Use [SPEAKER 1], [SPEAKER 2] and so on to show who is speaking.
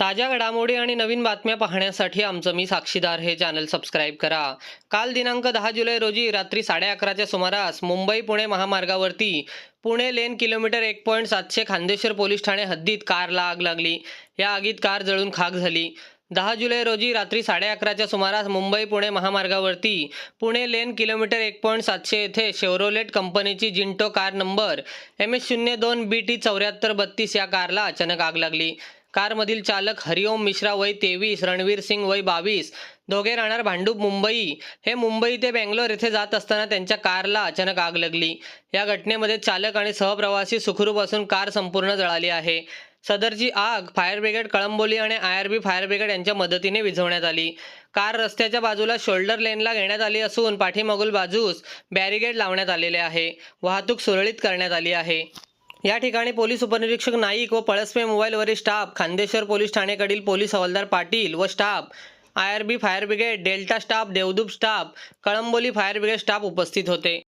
[SPEAKER 1] ताज्या घडामोडी आणि नवीन बातम्या पाहण्यासाठी आमचं मी साक्षीदार हे चॅनल सबस्क्राईब करा. काल दिनांक दहा जुलै रोजी रात्री साडे अकराच्या सुमारास मुंबई पुणे महामार्गावरती पुणे लेन किलोमीटर एक पॉईंट सातशे खांदेश्वर पोलीस ठाणे हद्दीत कारला आग लागली. या आगीत कार जळून खाक झाली. दहा जुलै रोजी रात्री साडे अकराच्या सुमारास मुंबई पुणे महामार्गावरती पुणे लेन किलोमीटर एक पॉईंट सातशे येथे शेवरोलेट कंपनीची जिंटो कार नंबर एम एस शून्य दोन बी टी चौऱ्याहत्तर बत्तीस या कारला अचानक आग लागली. कारमधील चालक हरिओम मिश्रा वय तेवीस रणवीर सिंग वय बावीस. दोघे राहणार भांडूप मुंबई. हे मुंबई ते बेंगलोर येथे जात असताना त्यांच्या कारला अचानक आग लागली. या घटनेमध्ये चालक आणि सहप्रवासी सुखरूप असून कार संपूर्ण जळाली आहे. सदरची आग फायर ब्रिगेड कळंबोली आणि I R B fire brigade यांच्या मदतीने विझवण्यात आली. कार रस्त्याच्या बाजूला शोल्डर लेनला घेण्यात आली असून पाठीमागूल बाजूस बॅरिगेड लावण्यात आलेले आहे. वाहतूक सुरळीत करण्यात आली आहे. या ठिकाणी पोलीस उपनिरीक्षक नाईक व पळसपे मोबाईलवरील स्टाफ खांदेश्वर पोलीस ठाणेकडील पोलीस हवालदार पाटील व staff I R B fire brigade delta staff देवदूप staff Kalamboli fire brigade staff उपस्थित होते.